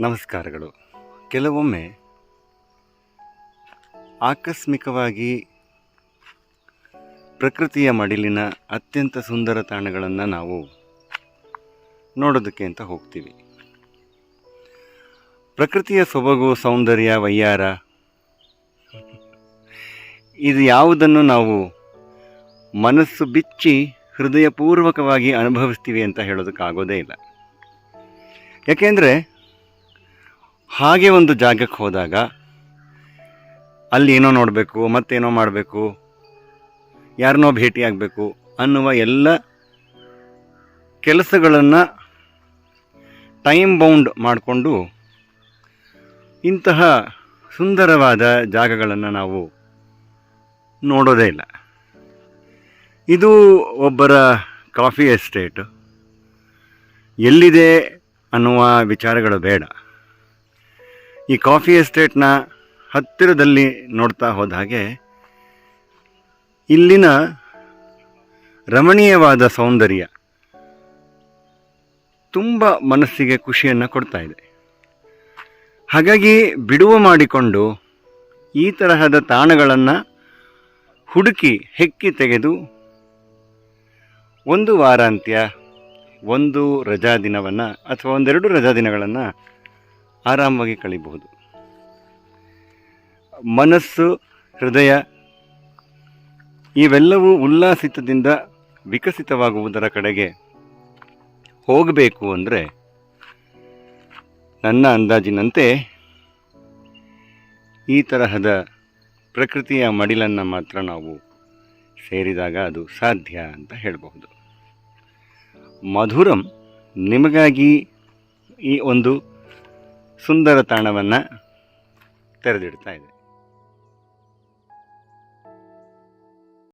ನಮಸ್ಕಾರಗಳು. ಕೆಲವೊಮ್ಮೆ ಆಕಸ್ಮಿಕವಾಗಿ ಪ್ರಕೃತಿಯ ಮಡಿಲಿನ ಅತ್ಯಂತ ಸುಂದರ ತಾಣಗಳನ್ನು ನಾವು ನೋಡೋದಕ್ಕೆ ಅಂತ ಹೋಗ್ತೀವಿ. ಪ್ರಕೃತಿಯ ಸೊಬಗು, ಸೌಂದರ್ಯ, ವೈಯಾರ, ಇದು ಯಾವುದನ್ನು ನಾವು ಮನಸ್ಸು ಬಿಚ್ಚಿ ಹೃದಯಪೂರ್ವಕವಾಗಿ ಅನುಭವಿಸ್ತೀವಿ ಅಂತ ಹೇಳೋದಕ್ಕಾಗೋದೇ ಇಲ್ಲ. ಯಾಕೆಂದರೆ ಹಾಗೆ ಒಂದು ಜಾಗಕ್ಕೆ ಹೋದಾಗ ಅಲ್ಲಿ ಏನೋ ನೋಡಬೇಕು, ಮತ್ತೇನೋ ಮಾಡಬೇಕು, ಯಾರನ್ನೋ ಭೇಟಿಯಾಗಬೇಕು ಅನ್ನುವ ಎಲ್ಲ ಕೆಲಸಗಳನ್ನು ಟೈಮ್ ಬೌಂಡ್ ಮಾಡಿಕೊಂಡು ಇಂತಹ ಸುಂದರವಾದ ಜಾಗಗಳನ್ನು ನಾವು ನೋಡೋದೇ ಇಲ್ಲ. ಇದು ಒಬ್ಬರ ಕಾಫಿ ಎಸ್ಟೇಟ್. ಎಲ್ಲಿದೆ ಅನ್ನುವ ವಿಚಾರಗಳು ಬೇಡ. ಈ ಕಾಫಿ ಎಸ್ಟೇಟ್ನ ಹತ್ತಿರದಲ್ಲಿ ನೋಡ್ತಾ ಹೋದ ಹಾಗೆ ಇಲ್ಲಿನ ರಮಣೀಯವಾದ ಸೌಂದರ್ಯ ತುಂಬ ಮನಸ್ಸಿಗೆ ಖುಷಿಯನ್ನು ಕೊಡ್ತಾ ಇದೆ. ಹಾಗಾಗಿ ಬಿಡುವು ಮಾಡಿಕೊಂಡು ಈ ತರಹದ ತಾಣಗಳನ್ನು ಹುಡುಕಿ ಹೆಕ್ಕಿ ತೆಗೆದು ಒಂದು ವಾರಾಂತ್ಯ, ಒಂದು ರಜಾ ದಿನವನ್ನು ಅಥವಾ ಒಂದೆರಡು ರಜಾ ದಿನಗಳನ್ನು ಆರಾಮವಾಗಿ ಕಳಿಬಹುದು. ಮನಸ್ಸು, ಹೃದಯ ಇವೆಲ್ಲವೂ ಉಲ್ಲಾಸಿತದಿಂದ ವಿಕಸಿತವಾಗುವುದರ ಕಡೆಗೆ ಹೋಗಬೇಕು ಅಂದರೆ ನನ್ನ ಅಂದಾಜಿನಂತೆ ಈ ತರಹದ ಪ್ರಕೃತಿಯ ಮಡಿಲನ್ನು ಮಾತ್ರ ನಾವು ಸೇರಿದಾಗ ಅದು ಸಾಧ್ಯ ಅಂತ ಹೇಳಬಹುದು. ಮಧುರಂ ನಿಮಗಾಗಿ ಈ ಒಂದು ಸುಂದರ ತಾಣವನ್ನು ತೆರೆದಿಡ್ತಾ ಇದೆ.